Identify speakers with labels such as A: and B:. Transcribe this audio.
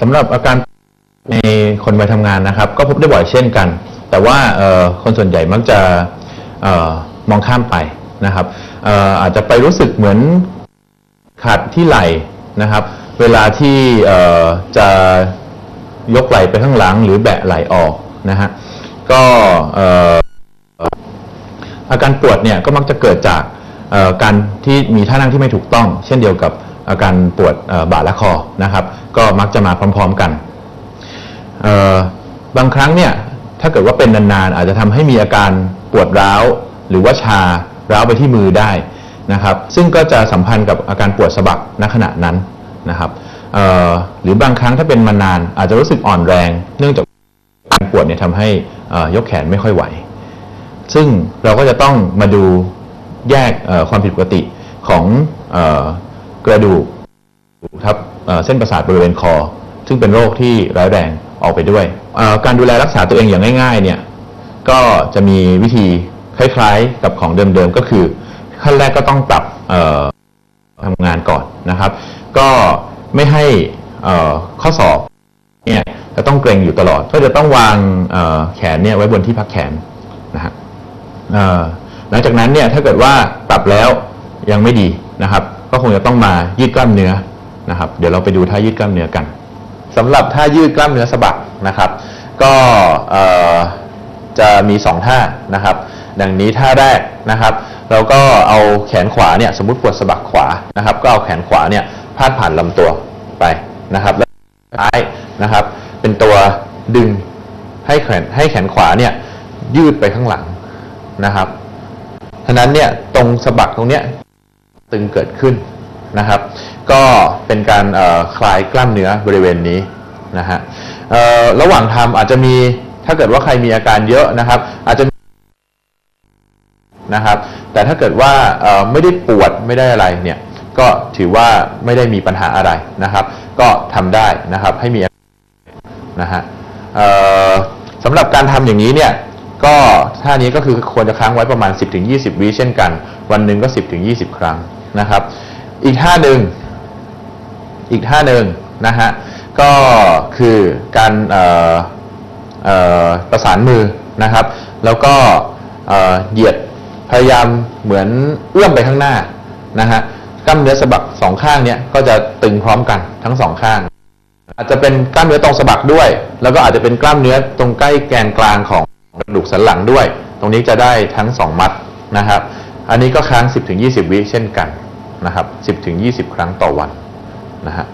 A: สำหรับอาการในคนวัยทำงานนะครับ ก็พบได้บ่อยเช่นกัน แต่ว่าคนส่วนใหญ่มักจะออมองข้ามไปนะครับอออาจจะไปรู้สึกเหมือนขัดที่ไหล่นะครับ เวลาที่จะยกไหล่ไปข้างหลัง หรือแบะไหล่ออกนะฮะก็เอ่อาการปวดเนี่ยก็มักจะเกิดจากการที่มีท่านั่งที่ไม่ถูกต้อง เช่นเดียวกับ อาการปวดบ่าและคอนะครับ ก็มักจะมาพร้อม ๆกัน บางครั้งเนี่ยถ้าเกิดว่าเป็นนานๆอาจจะทำให้มีอาการปวดร้าว หรือว่าชาร้าวไปที่มือได้นะครับ ซึ่งก็จะสัมพันธ์กับอาการปวดสะบักณขณะนั้นนะครับหรือบางครั้งถ้าเป็นมานานอาจจะรู้สึกอ่อนแรง เนื่องจากการปวดเนี่ยทำให้ยกแขนไม่ค่อยไหว ซึ่งเราก็จะต้องมาดูแยกความผิดปกติของ กระดูกทับเส้นประสาทบริเวณคอ ซึ่งเป็นโรคที่ร้ายแรงออกไปด้วย การดูแลรักษาตัวเองอย่างง่ายๆเนี่ยก็จะมีวิธีคล้ายๆกับของเดิมๆก็คือ ขั้นแรกก็ต้องปรับทำงานก่อนนะครับ ก็ไม่ให้ข้อศอกเนี่ยจะต้องเกรงอยู่ตลอด ก็จะต้องวางแขนเนี่ยไว้บนที่พักแขนนะฮะหลังจากนั้นเนี่ยถ้าเกิดว่าปรับแล้วยังไม่ดีนะครับ ก็คงจะต้องมายืดกล้ามเนื้อนะครับ เดี๋ยวเราไปดูท่ายืดกล้ามเนื้อกันสำหรับท่ายืดกล้ามเนื้อสะบักนะครับ ก็จะมี 2 ท่านะครับ ดังนี้ท่าแรกนะครับ เราก็เอาแขนขวาเนี่ยสมมติปวดสะบักขวานะครับ ก็เอาแขนขวาเนี่ยพาดผ่านลำตัวไปนะครับแล้วท้ายนะครับ เป็นตัวดึงให้แขนให้แขนขวาเนี่ยยืดไปข้างหลังนะครับฉะนั้นเนี่ยตรงสะบักตรงเนี้ย ตึงเกิดขึ้นนะครับ ก็เป็นการคลายกล้ามเนื้อบริเวณนี้นะฮะระหว่างทำอาจจะมีถ้าเกิดว่าใครมีอาการเยอะนะครับ อาจจะนะครับแต่ถ้าเกิดว่าไม่ได้ปวดไม่ได้อะไรเนี่ยก็ถือว่าไม่ได้มีปัญหาอะไรนะครับ ก็ทำได้นะครับให้มีนะฮะสำหรับการทำอย่างนี้เนี่ยก็ท่านี้ก็คือควรจะค้างไว้ประมาณ 10-20 วิเช่นกัน วันหนึ่งก็ 10-20 ครั้ง นะครับ อีกท่าหนึ่งอีกท่าหนึ่งนะฮะก็คือการประสานมือนะครับ แล้วก็เหยียดพยายามเหมือนเอื้อมไปข้างหน้านะฮะกล้ามเนื้อสะบักสองข้างเนี่ยก็จะตึงพร้อมกันทั้งสองข้าง อาจจะเป็นกล้ามเนื้อตรงสะบักด้วย แล้วก็อาจจะเป็นกล้ามเนื้อตรงใกล้แกนกลางของกระดูกสันหลังด้วย ตรงนี้จะได้ทั้ง2มัดนะครับ อันนี้ก็ค้าง 10-20 วิเช่นกัน นะครับ10-20 ครั้งต่อวันนะฮะ